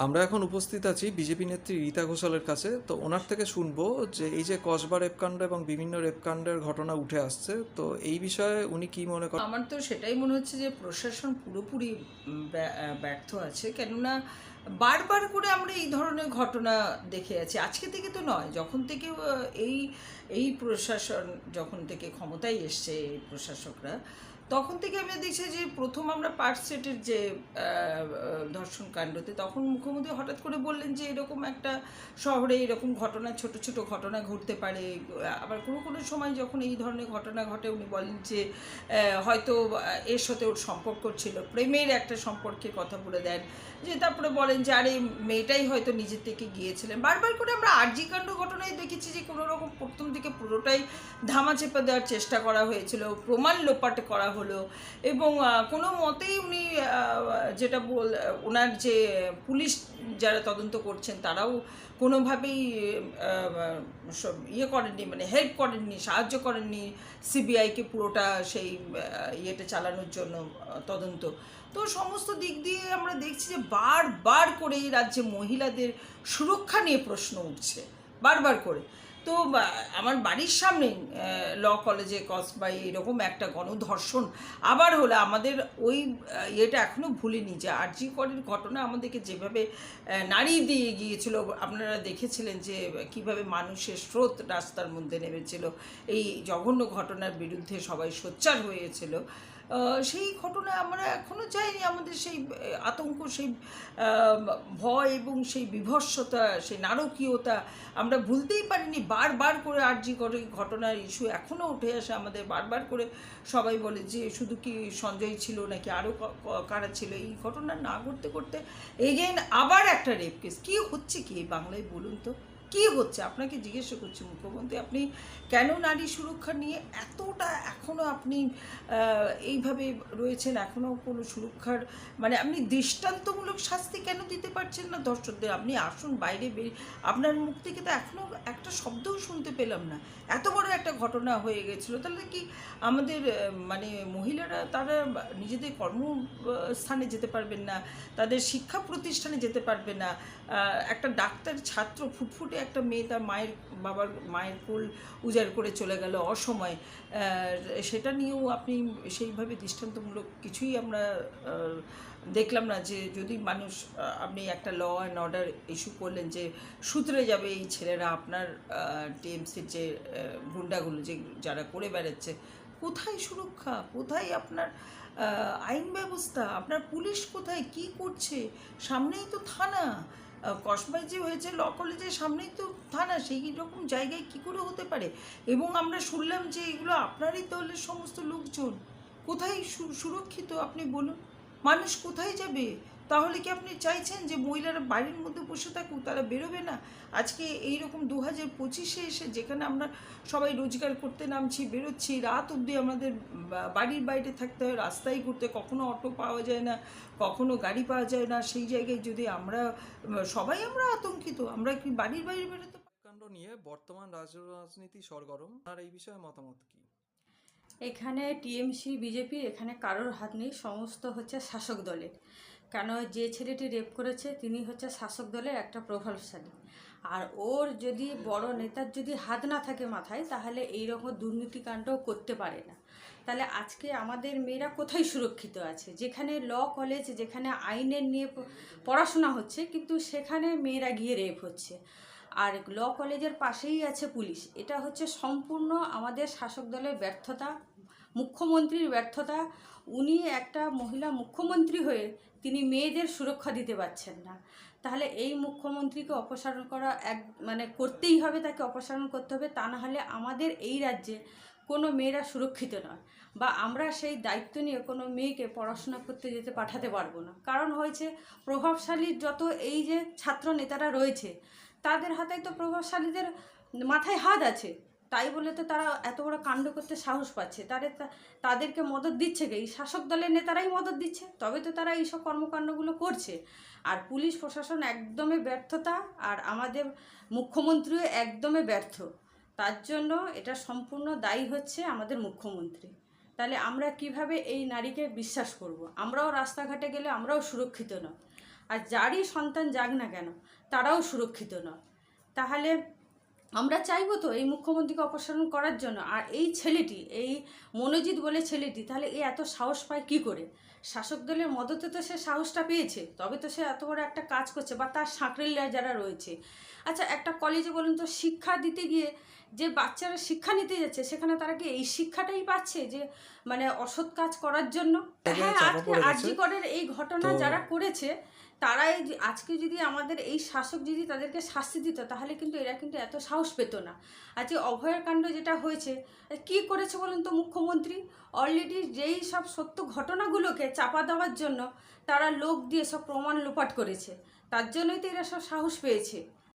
আমরা এখন উপস্থিত আছি বিজেপি নেত্রী রীতা ঘোষালের কাছে। তো ওনার থেকে শুনব যে এই যে কসবা রেপকাণ্ড এবং বিভিন্ন রেপকাণ্ডের ঘটনা উঠে আসছে, তো এই বিষয়ে উনি কি মনে করেন আমার তো সেটাই মনে হচ্ছে যে প্রশাসন পুরোপুরি ব্যা- ব্যর্থ আছে। কেননা বারবার করে আমরা এই ধরনের ঘটনা দেখে আছি। আজকে থেকে তো নয়, যখন থেকে এই এই প্রশাসন যখন থেকে ক্ষমতায় এসছে এই প্রশাসকরা, তখন থেকে আমরা দেখছি যে প্রথম আমরা পার্ক স্ট্রিটের যে ধর্ষণ কাণ্ডতে, তখন মুখ্যমন্ত্রী হঠাৎ করে বললেন যে এরকম একটা শহরে এরকম ঘটনা, ছোট ছোট ঘটনা ঘটতে পারে। আবার কোনো কোনো সময় যখন এই ধরনের ঘটনা ঘটে, উনি বলেন যে হয়তো এর সাথে ওর সম্পর্ক ছিল। প্রেমের একটা সম্পর্কের কথা বলে দেন। যে তারপরে বলেন যে, আরে, মেয়েটাই হয়তো নিজের থেকে গিয়েছিলেন। বারবার করে আমরা আরজি কাণ্ড ঘটনায় দেখেছি যে, কোনো রকম প্রথম থেকে পুরোটাই ধামা ধামাচেপা দেওয়ার চেষ্টা করা হয়েছিল, প্রমাণ লোপাট করা হলো এবং কোনো মতেই উনি যেটা বল, ওনার যে পুলিশ যারা তদন্ত করছেন, তারাও কোনোভাবেই সব ইয়ে করেননি মানে হেল্প করেননি, সাহায্য করেননি সিবিআইকে পুরোটা সেই ইয়েটা চালানোর জন্য তদন্ত। তো সমস্ত দিক দিয়ে আমরা দেখছি যে বারবার করে এই রাজ্যে মহিলাদের সুরক্ষা নিয়ে প্রশ্ন উঠছে, বারবার করে। তো আমার বাড়ির সামনে ল কলেজে কসবাই এরকম একটা গণধর্ষণ আবার হলে আমাদের ওই ইয়েটা এখনও ভুলিনি যে আরজি করের ঘটনা আমাদেরকে যেভাবে নাড়ি দিয়ে গিয়েছিল। আপনারা দেখেছিলেন যে কীভাবে মানুষের স্রোত রাস্তার মধ্যে নেমেছিল। এই জঘন্য ঘটনার বিরুদ্ধে সবাই সোচ্চার হয়েছিল। সেই ঘটনা আমরা এখনও যাইনি আমাদের সেই আতঙ্ক, সেই ভয় এবং সেই বিভৎসতা সেই নারকীয়তা আমরা ভুলতেই পারিনি। বারবার করে আরজি করে ঘটনার ইস্যু এখনও উঠে আসে আমাদের, বারবার করে সবাই বলে যে শুধু কি সঞ্জয় ছিল নাকি আরও কারা ছিল? এই ঘটনা না করতে করতে এগেন আবার একটা রেপ কেস কী হচ্ছে কি বাংলায় বলুন তো? কী হচ্ছে? আপনাকে জিজ্ঞাসা করছি মুখ্যমন্ত্রী, আপনি কেন নারী সুরক্ষা নিয়ে এতটা এখনও আপনি এইভাবে রয়েছেন? এখনও কোনো সুরক্ষার মানে আপনি দৃষ্টান্তমূলক শাস্তি কেন দিতে পারছেন না দর্শকদের? আপনি আসুন, বাইরে বেরিয়ে আপনার মুখ থেকে তো এখনও একটা শব্দও শুনতে পেলাম না। এত বড় একটা ঘটনা হয়ে গেছিল। তাহলে কি আমাদের মানে মহিলারা তারা নিজেদের কর্মস্থানে যেতে পারবেন না, তাদের শিক্ষা প্রতিষ্ঠানে যেতে পারবে না একটা ডাক্তার, ছাত্র ফুটফুটে একটা মেয়ে তার মায়ের, বাবার মায়ের কোল উজাড় করে চলে গেল অসময়ে। সেটা নিয়েও আপনি সেইভাবে দৃষ্টান্তমূলক কিছুই আমরা দেখলাম না যে যদি মানুষ আপনি একটা ল অ্যান্ড অর্ডার ইস্যু করলেন যে সূত্রে যাবে এই ছেলেরা আপনার টিএমসির যে গুন্ডাগুলো যে যারা করে বেড়াচ্ছে, কোথায় সুরক্ষা? কোথায় আপনার আইন ব্যবস্থা? আপনার পুলিশ কোথায়? কি করছে? সামনেই তো থানা। কসবায় যে হয়েছে, ল কলেজের সামনেই তো থানা, সেই রকম জায়গায় কী করে হতে পারে? এবং আমরা শুনলাম যে এগুলো আপনারই দলের সমস্ত লোকজন। কোথায় সুরক্ষিত? আপনি বলুন। মানুষ কোথায় যাবে? তাহলে কি আপনি চাইছেন যে মহিলারা বাড়ির মধ্যে বসে থাকুক তারা বেরোবে না? আজকে এই রকম দু হাজার পঁচিশে এসে যেখানে আমরা সবাই রোজগার করতে নামছি বেরোচ্ছি রাত অবধি আমাদের বাড়ির বাইরে থাকতে হয় রাস্তায় ঘুরতে কখনো অটো পাওয়া যায় না কখনো গাড়ি পাওয়া যায় না। সেই জায়গায় যদি আমরা সবাই আমরা আতঙ্কিত আমরা কি বাড়ির বাইরে বেরোতে কাণ্ড নিয়ে বর্তমান রাজনীতি সরগরম। আর এই বিষয়ে মতামত কি? এখানে টিএমসি বিজেপি এখানে কারোর হাত নেই সমস্ত হচ্ছে শাসক দলের। কেন যে ছেলেটি রেপ করেছে, তিনি হচ্ছে শাসক দলের একটা প্রভাবশালী। আর ওর যদি বড় নেতার যদি হাত না থাকে মাথায়, তাহলে এই রকম দুর্নীতিকাণ্ড করতে পারে না। তাহলে আজকে আমাদের মেয়েরা কোথায় সুরক্ষিত আছে? যেখানে ল কলেজ, যেখানে আইনের নিয়ে পড়াশোনা হচ্ছে, কিন্তু সেখানে মেয়েরা গিয়ে রেপ হচ্ছে। আর ল কলেজের পাশেই আছে পুলিশ। এটা হচ্ছে সম্পূর্ণ আমাদের শাসক দলের ব্যর্থতা মুখ্যমন্ত্রীর ব্যর্থতা, উনি একটা মহিলা মুখ্যমন্ত্রী হয়ে তিনি মেয়েদের সুরক্ষা দিতে পারছেন না। তাহলে এই মুখ্যমন্ত্রীকে অপসারণ করা এক মানে করতেই হবে, তাকে অপসারণ করতে হবে, তা না হলে আমাদের এই রাজ্যে কোনো মেয়েরা সুরক্ষিত নয় বা আমরা সেই দায়িত্ব নিয়ে কোনো মেয়েকে পড়াশোনা করতে যেতে পাঠাতে পারব না। কারণ হয়েছে, প্রভাবশালী যত এই যে ছাত্র নেতারা রয়েছে, তাদের হাতে তো প্রভাবশালীদের মাথায় হাত আছে। তাই বলে তো তারা এত বড় কাণ্ড করতে সাহস পাচ্ছে। তাদের তাদেরকে মদত দিচ্ছে কে? এই শাসক দলের নেতারাই মদত দিচ্ছে। তবে তো তারা এইসব কর্মকাণ্ডগুলো করছে। আর পুলিশ প্রশাসন একদমই ব্যর্থতা আর আমাদের মুখ্যমন্ত্রীও একদমই ব্যর্থ। তার জন্য এটা সম্পূর্ণ দায়ী হচ্ছে আমাদের মুখ্যমন্ত্রী। তাহলে আমরা কীভাবে এই নারীকে বিশ্বাস করব? আমরাও রাস্তাঘাটে গেলে আমরাও সুরক্ষিত নয় আর যারই সন্তান যাক না কেন, তারাও সুরক্ষিত নয়। তাহলে আমরা চাইব তো এই মুখ্যমন্ত্রীকে অপসারণ করার জন্য। আর এই ছেলেটি এই মনোজিৎ বলে ছেলেটি তাহলে এ এত সাহস পায় কি করে? শাসক দলের মদতে তো সে সাহসটা পেয়েছে তবে তো সে এত বড় একটা কাজ করছে বা তার সাঁকড়েলিয়া যারা রয়েছে। আচ্ছা একটা কলেজে বলুন তো শিক্ষা দিতে গিয়ে যে বাচ্চারা শিক্ষা নিতে যাচ্ছে সেখানে তারা কি এই শিক্ষাটাই পাচ্ছে যে মানে অসৎ কাজ করার জন্য? হ্যাঁ আজকে পড়ে করের এই ঘটনা যারা করেছে তারাই আজকে যদি আমাদের এই শাসক যদি তাদেরকে শাস্তি দিত, তাহলে কিন্তু এরা কিন্তু এত সাহস পেত না। আজকে অভয়ের কাণ্ড যেটা হয়েছে কি করেছে বলুন তো মুখ্যমন্ত্রী? অলরেডি যেই সব সত্য ঘটনাগুলোকে চাপা দেওয়ার জন্য তারা লোক দিয়ে সব প্রমাণ লোপাট করেছে। তার জন্যই তো এরা সব সাহস পেয়েছে।